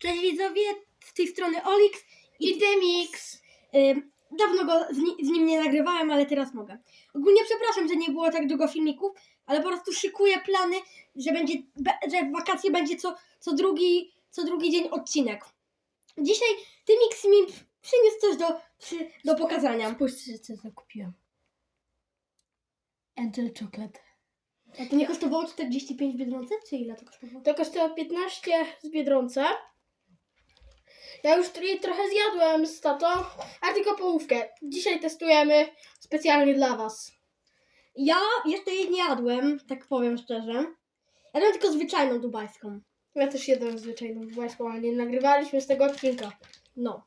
Cześć widzowie, z tej strony Olix I Dymix. Ym, Dawno go z, ni- z nim nie nagrywałem, ale teraz mogę. Ogólnie przepraszam, że nie było tak długo filmików, ale po prostu szykuję plany, że będzie, że w wakacje będzie co, co, drugi, co drugi dzień odcinek. Dzisiaj Tymix mi przyniósł coś do, przy, do pokazania. Spójrzcie, co zakupiłem. Angel Chocolate. A to nie kosztowało 45 w Biedronce? Czy ile to kosztowało? To kosztowało 15 z Biedronce. Ja już trochę zjadłem z tatą, a tylko połówkę. Dzisiaj testujemy specjalnie dla was. Ja jeszcze jej nie jadłem, tak powiem szczerze. Jadłem tylko zwyczajną dubajską. Ja też jadłem zwyczajną dubajską, ale nie nagrywaliśmy z tego odcinka. No.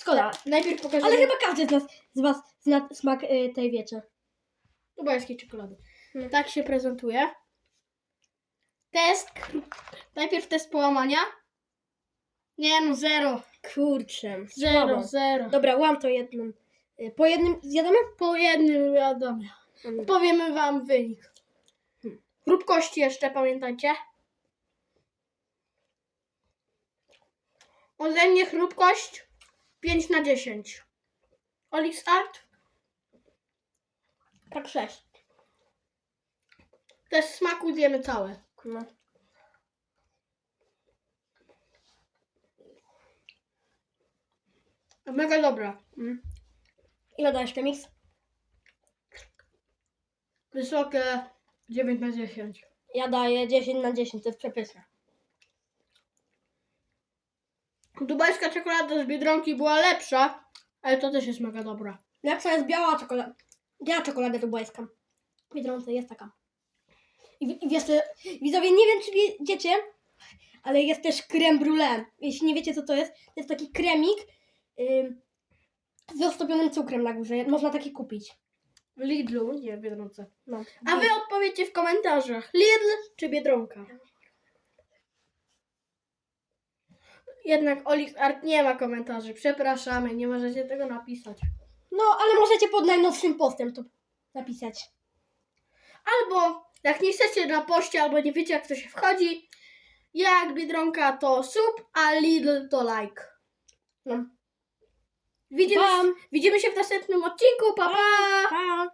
Szkoda. Najpierw pokażę Ale chyba każdy z nas, z was zna smak y, tej wiecie. dubajskiej czekolady. Hmm. Tak się prezentuje. Test. Najpierw test połamania. Nie no, zero. Kurczę. Zero, słabo. zero. Dobra, łam to jednym. Y, Po jednym zjadamy? Po jednym wiadomo. Powiemy wam wynik. Hmm. Chrupkości jeszcze pamiętajcie. Ode mnie chrupkość 5 na 10. Olix Art Tak sześć. test smaku zjemy całe. No. Mega dobra. Mm. Ile dajesz ten mix? Wysokie 9 na 10. Ja daję 10 na 10, to jest przepyszne. Dubajska czekolada z Biedronki była lepsza, ale to też jest mega dobra. Lepsza jest biała czekolada. Biała czekolada dubajska. W Biedronce jest taka. I, I wiesz, widzowie, nie wiem czy wiecie, ale jest też creme brulee. Jeśli nie wiecie co to jest, to jest taki kremik z roztopionym cukrem na górze. Można taki kupić. W Lidlu, nie w Biedronce. No. A wy odpowiedzcie w komentarzach. Lidl czy Biedronka? Jednak Olix Art nie ma komentarzy. Przepraszamy, nie możecie tego napisać. No, ale możecie pod najnowszym postem to napisać. Albo jak nie chcecie na poście, albo nie wiecie jak to się wchodzi, jak Biedronka to sub, a Lidl to like. No. Widzimy, widzimy się w następnym odcinku. Pa, pa! Pa!